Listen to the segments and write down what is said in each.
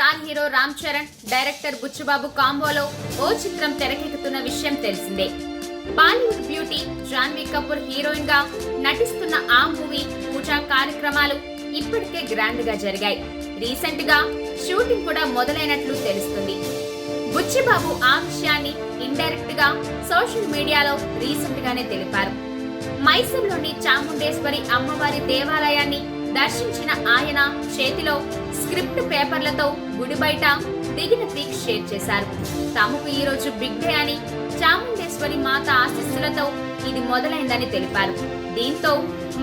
Star hero Ram Charan director Buchi కాంబోలో ఓ చిత్రం తెరకెక్కుతున్న విషయం తెలిసిందే. బాలీవుడ్ బ్యూటీ జాన్వీ కపూర్ హీరోయిన్గా నటిస్తున్న ఆ మూవీ పూజా కార్యక్రమాలు ఇప్పటికే గ్రాండ్గా జరిగాయి. రీసెంట్గా షూటింగ్ కూడా మొదలైనట్లు తెలుస్తుంది. బుచ్చిబాబు ఆ విషయాన్ని ఇండైరెక్ట్గా సోషల్ మీడియాలో రీసెంట్ గానే తెలిపారు. మైసూర్లోని చాముండేశ్వరి అమ్మవారి దేవాలయాన్ని దర్శించిన ఆయన చేతిలో స్క్రిప్ట్ పేపర్లతో గుడి బయట దిగిన పిక్ షేర్ చేశారు. తమకు ఈ రోజు బిగ్ డే అని చాముండేశ్వరి మాత ఆశీస్సులతో ఇది మొదలైందని తెలిపారు. దీంతో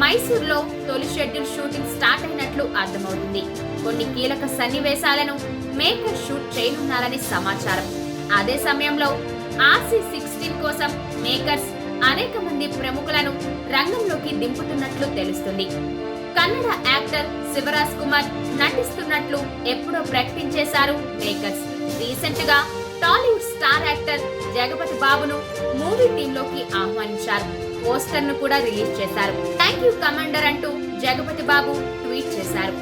మైసూర్లో తొలి షెడ్యూల్ షూటింగ్ స్టార్ట్ అయినట్లు అర్థమవుతుంది. కొన్ని కీలక సన్నివేశాలను మేకర్ షూట్ చేయనున్నారని సమాచారం. అదే సమయంలో ఆర్సీ సిక్స్టీన్ కోసం మేకర్స్ అనేక మంది ప్రముఖులను రంగంలోకి దింపుతున్నట్లు తెలుస్తుంది. కన్నడ యాక్టర్ శివరాజ్ కుమార్ నటిస్తున్నట్లు ఎప్పుడో ప్రకటించేశారు మేకర్స్. రీసెంట్గా టాలీవుడ్ స్టార్ యాక్టర్ జగపతి బాబును మూవీ టీమ్లోకి ఆహ్వానించారు. పోస్టర్ను కూడా రిలీజ్ చేశారు. థ్యాంక్ యూ కమాండర్ అంటూ జగపతి బాబు ట్వీట్ చేశారు.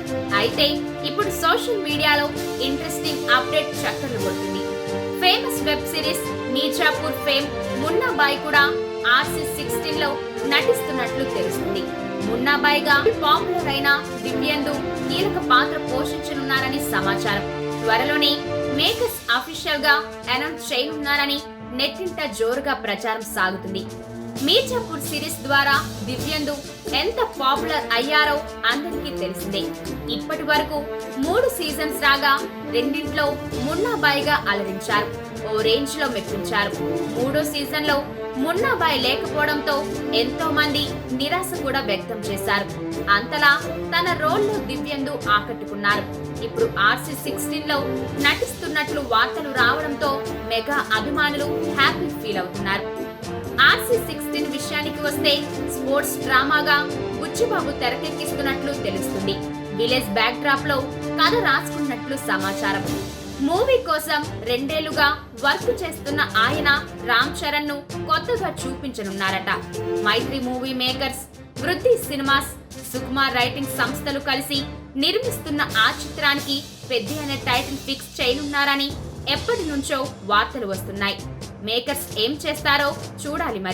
అయితే ఇప్పుడు సోషల్ మీడియాలో ఇంట్రెస్టింగ్ అప్డేట్ చక్కర్లు కొడుతుంది famous web series Mirzapur fame Munnabhai కూడా ఆర్సీ సిక్స్టీన్లో నటిస్తున్నట్లు తెలుస్తుంది. మున్నాబాయిగా పాపులర్ అయిన దివ్యందు కీలక పాత్ర పోషించనున్నారని సమాచారం. త్వరలోనే మేకర్స్ అఫీషియల్గా అనౌన్స్ చేయనున్నారని నెట్టింట జోరుగా ప్రచారం సాగుతుంది. మీర్జాపూర్ సిరీస్ ద్వారా దివ్యందు ఎంత పాపులర్ అయ్యారో అందరికీ తెలిసిందే. ఇప్పటి వరకు మూడు సీజన్స్ రాగా రెండింట్లో మున్నాబాయిగా అలరించారు ఓ రేంజ్లో మెప్పించారు. మూడో సీజన్లో మున్నాబాయి లేకపోవడంతో ఎంతో మంది నిరాశ కూడా వ్యక్తం చేశారు. అంతలా తన రోల్లో దివ్యందు ఆకట్టుకున్నారు. ఇప్పుడు ఆర్సీ సిక్స్టీన్లో నటిస్తున్నట్లు వార్తలు రావడంతో మెగా అభిమానులు హ్యాపీ ఫీల్ అవుతున్నారు. ఆర్సీ సిక్స్టీన్ విషయానికి వస్తే స్పోర్ట్స్ డ్రామాగా బుచ్చిబాబు తెరకెక్కిస్తున్నట్లు తెలుస్తుంది. విలేజ్ బ్యాక్ డ్రాప్లో కథ రాసుకున్నట్లు సమాచారం. మూవీ కోసం రెండేళ్ళుగా వర్క్ చేస్తున్న ఆయన రామ్ చరణ్ను కొత్తగా చూపించనున్నారట. Mythri movie makers Vriddhi cinemas Sukumar writing సంస్థలు కలిసి నిర్మిస్తున్న ఆ చిత్రానికి పెద్ద అనే టైటిల్ ఫిక్స్ చేయనున్నారని ఎప్పటి నుంచో వార్తలు వస్తున్నాయి. మేకర్స్ ఏం చేస్తారో చూడాలి మరి.